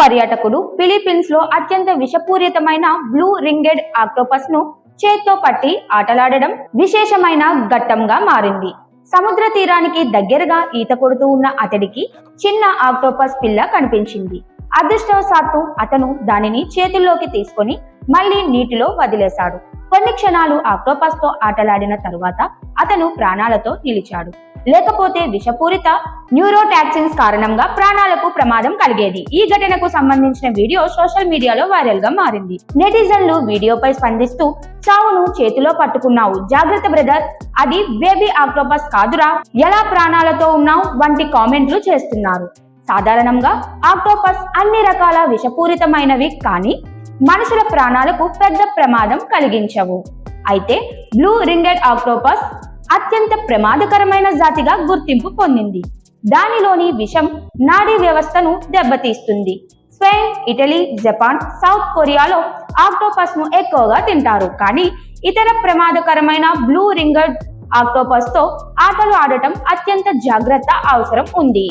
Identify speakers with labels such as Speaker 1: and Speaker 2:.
Speaker 1: పర్యాటకుడు ఫిలిప్పీన్స్లో అత్యంత విషపూరితమైన బ్లూ రింగెడ్ ఆక్టోపస్ను చేత్తో పట్టి ఆటలాడడం విశేషమైన ఘట్టంగా మారింది. సముద్ర తీరానికి దగ్గరగా ఈత కొడుతూ ఉన్న అతడికి చిన్న ఆక్టోపస్ పిల్ల కనిపించింది. అదృష్టవశాత్తు అతను దానిని చేతుల్లోకి తీసుకొని మళ్ళీ నీటిలో వదిలేశాడు. కొన్ని క్షణాలు ఆక్టోపస్తో ఆటలాడిన తరువాత అతను ప్రాణాలతో నిలిచాడు. లేకపోతే విషపూరిత న్యూరోటాక్సిన్స్ కారణంగా ప్రాణాలకు ప్రమాదం కలిగేది. ఈ ఘటనకు సంబంధించిన వీడియో సోషల్ మీడియాలో వైరల్గా మారింది. నెటిజన్లు వీడియోపై స్పందిస్తూ చావును చేతిలో పట్టుకున్నావు. జాగ్రత్త బ్రదర్. అది బేబీ ఆక్టోపస్ కాదురా. ఎలా ప్రాణాలతో ఉన్నావు? వంటి కామెంట్లు చేస్తున్నారు. సాధారణంగా ఆక్టోపస్ అన్ని రకాల విషపూరితమైనవి కానీ మనుషుల ప్రాణాలకు పెద్ద ప్రమాదం కలిగించవు. అయితే బ్లూ రింగెడ్ ఆక్టోపస్ అత్యంత ప్రమాదకరమైన జాతిగా గుర్తింపు పొందింది. దానిలోని విషం నాడీ వ్యవస్థను దెబ్బతీస్తుంది. స్పెయిన్ ఇటలీ జపాన్ సౌత్ కొరియాలో ఆక్టోపస్ను ఎక్కువగా తింటారు. కానీ ఇతర ప్రమాదకరమైన బ్లూ రింగర్ ఆక్టోపస్తో ఆటలు ఆడటం అత్యంత జాగ్రత్త అవసరం ఉంది.